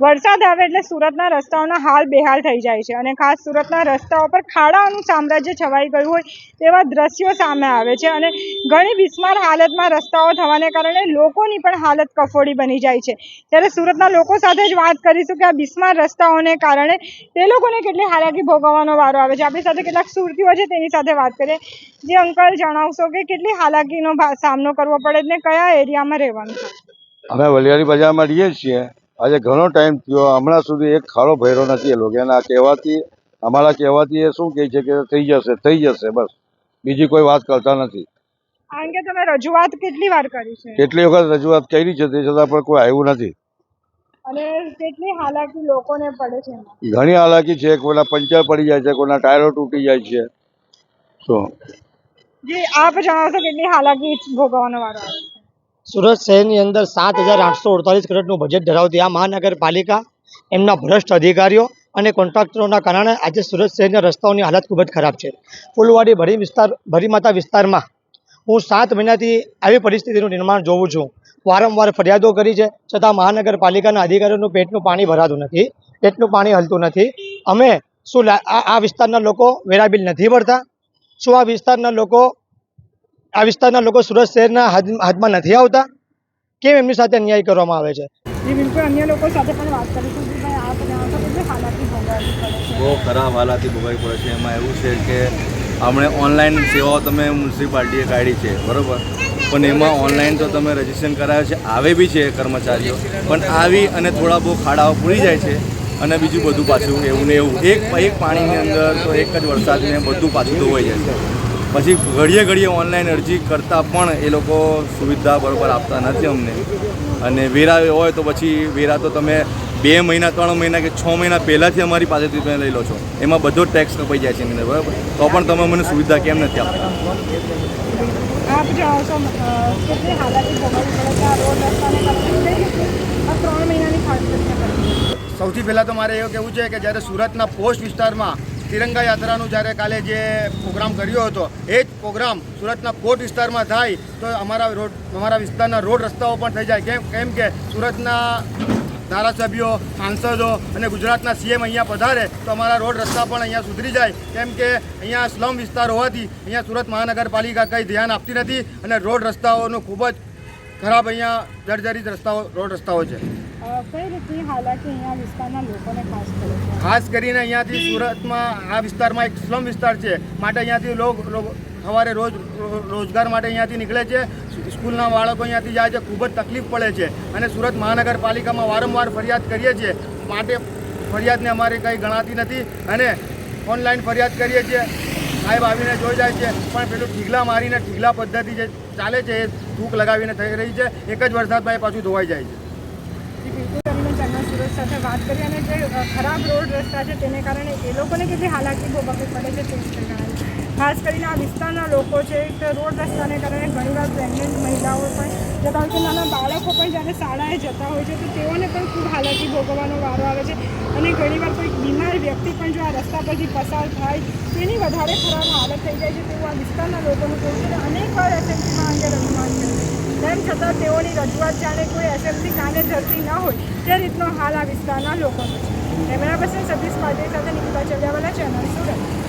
વરસાદ આવે એટલે સુરતના રસ્તાઓના હાલ બેહાલ થઈ જાય છે અને ખાસ સુરતના રસ્તાઓ પર ખાડાઓનું સામ્રાજ્ય છવાઈ ગયું હોય તેવા દ્રશ્યો સામે આવે છે અને ઘણી બિસ્માર હાલતમાં રસ્તાઓ થવાને કારણે લોકોની પણ હાલત કફોડી બની જાય છે. ત્યારે સુરતના લોકો સાથે જ વાત કરીશું કે આ બિસ્માર રસ્તાઓને કારણે તે લોકોને કેટલી હાલાકી ભોગવવાનો વારો આવે છે. આપણી સાથે કેટલાક સુરતીઓ છે, તેની સાથે વાત કરીએ. જે અંકલ, જણાવશો કે કેટલી હાલાકીનો સામનો કરવો પડે ને કયા એરિયામાં રહેવાનું અમે વલિયારી બજારમાં રહીએ છીએ. આજે ઘણો ટાઈમ થયો. હમણાં સુધી એક ખાડો ભર્યો નથી એ લોકો એના કહેવાથી અમારા કહેવાથી એ શું કહે છે કે થઈ જશે થઈ જશે બસ. બીજી કોઈ વાત કરતા નથી. આ અંગે તમે રજૂઆત કેટલી વાર કરી છે? કેટલી વખત રજૂઆત કરી છે તે છતાં પણ કોઈ આવ્યું નથી. અને કેટલી હાલાકી લોકોને પડે છે ઘણી હાલાકી છે. કોઈના પંચર પડી જાય છે કોઈના ટાયરો તૂટી જાય છે. શું જી આપ જણાવશો કેટલી હાલાકી ભોગવવાનો વારો આવે સુરત શહેરની અંદર સાત હજાર આઠસો અડતાલીસ કરોડનું બજેટ ધરાવતી આ મહાનગરપાલિકા એમના ભ્રષ્ટ અધિકારીઓ અને કોન્ટ્રાક્ટરોના કારણે આજે સુરત શહેરના રસ્તાઓની હાલત ખૂબ જ ખરાબ છે. ફૂલવાડી ભરી વિસ્તાર, ભરીમાતા વિસ્તારમાં હું સાત મહિનાથી આવી પરિસ્થિતિનું નિર્માણ જોઉં છું. વારંવાર ફરિયાદો કરી છે, છતાં મહાનગરપાલિકાના અધિકારીઓનું પેટનું પાણી ભરાતું નથી, પેટનું પાણી હલતું નથી. અમે શું આ વિસ્તારના લોકો વેરા નથી ભરતા? શું આ વિસ્તારના લોકો આ વિસ્તારના લોકો સુરત શહેરના હાથમાં નથી આવતા. કેમ એમની સાથે અન્યાય કરવામાં આવે છે? બિલકુલ. અન્ય લોકો સાથે પણ વાત કરીશું કે ભાઈ આપ જણાવશો હાલાકી ભોગવવી પડે છે? બહુ ખરાબ હાલાથી ભોગવવી પડે છે. એમાં એવું છે કે હમણે ઓનલાઈન સેવાઓ તમે મ્યુનિસિપાલિટીએ કાઢી છે બરોબર? પણ એમાં ઓનલાઈન તો તમે રજીસ્ટ્રેશન કરાવે છે. આવે બી છે કર્મચારીઓ પણ આવી અને થોડા બહુ ખાડાઓ પૂરી જાય છે અને બીજું બધું પાછું એવું ને એવું. એક એક પાણીની અંદર તો એક જ વરસાદને બધું પાછું ધોવાઈ જાય છે. પછી ઘડીએ ઘડીએ ઓનલાઈન અરજી કરતાં પણ એ લોકો સુવિધા બરોબર આપતા નથી અમને. અને વેરા હોય તો પછી વેરા તો તમે બે મહિના ત્રણ મહિના કે છ મહિના પહેલાંથી અમારી પાસેથી તમે લઈ લો છો. એમાં બધો ટેક્સ કપાઈ જાય છે મને બરાબર? તો પણ તમે મને સુવિધા કેમ નથી આપતા? સૌથી પહેલાં તો મારે એવું કહેવું છે કે જ્યારે સુરતના પોસ્ટ વિસ્તારમાં તિરંગા યાત્રાનું જ્યારે કાલે જે પ્રોગ્રામ કર્યો હતો, એ જ પ્રોગ્રામ સુરતના કોટ વિસ્તારમાં થાય તો અમારા રોડ, અમારા વિસ્તારના રોડ રસ્તાઓ પણ થઈ જાય. કેમ કેમ કે સુરતના ધારાસભ્યો, સાંસદો અને ગુજરાતના સીએમ અહીંયા પધારે તો અમારા રોડ રસ્તા પણ અહીંયા સુધરી જાય. કેમ કે અહીંયા સ્લમ વિસ્તાર હોવાથી અહીંયા સુરત મહાનગરપાલિકા કંઈ ધ્યાન આપતી નથી અને રોડ રસ્તાઓનું ખૂબ જ ખરાબ અહીંયા જર્જરિત રસ્તાઓ, રોડ રસ્તાઓ છે. ખાસ કરીને? અહીંયાથી સુરતમાં આ વિસ્તારમાં એક સ્લમ વિસ્તાર છે. માટે અહીંયાથી લોક સવારે રોજ રોજગાર માટે અહીંયાથી નીકળે છે. સ્કૂલના બાળકો અહીંયાથી જાય છે. ખૂબ જ તકલીફ પડે છે. અને સુરત મહાનગરપાલિકામાં વારંવાર ફરિયાદ કરીએ છીએ. માટે ફરિયાદને અમારી કંઈ ગણાતી નથી. અને ઓનલાઈન ફરિયાદ કરીએ છીએ. સાહેબ આવીને જોઈ જાય છે. પણ પેલું ઠીગલા મારીને ઠીગલા પદ્ધતિ જે ચાલે છે એ થૂક લગાવીને થઈ રહી છે. એક જ વરસાદમાં એ પાછું ધોવાઈ જાય છે. તમને ચંદન સુરત સાથે વાત કરી અને જે ખરાબ રોડ રસ્તા છે તેને કારણે એ લોકોને કેટલી હાલાકી ભોગવવી પડે છે તે વિશે જણાવ્યું ખાસ કરીને આ વિસ્તારના લોકો છે કે રોડ રસ્તાને કારણે ઘણીવાર પ્રેગ્નન્ટ મહિલાઓ પણ જતા હોય છે નાના બાળકો પણ જ્યારે શાળાએ જતા હોય છે, તો તેઓને પણ ખૂબ હાલાકી ભોગવવાનો વારો આવે છે. અને ઘણીવાર કોઈ બીમાર વ્યક્તિ પણ જો આ રસ્તા પરથી પસાર થાય, તેની વધારે ખરાબ હાલત થઈ જાય છે તેવું આ વિસ્તારના લોકોનું કહેવું છે અને અનેક વાર એસએમસીમાં અંગે રજૂઆત કરી. તેમ છતાં તેઓની રજૂઆત જાણે કોઈ એસએમસી કાને ધરતી ન હોય તે રીતનો હાલ આ વિસ્તારના લોકોનો છે. કેમેરા પર્સન સતીશ પાટીલ સાથે નિકિતા ચલિયાવાલા ચેનલ સુરત.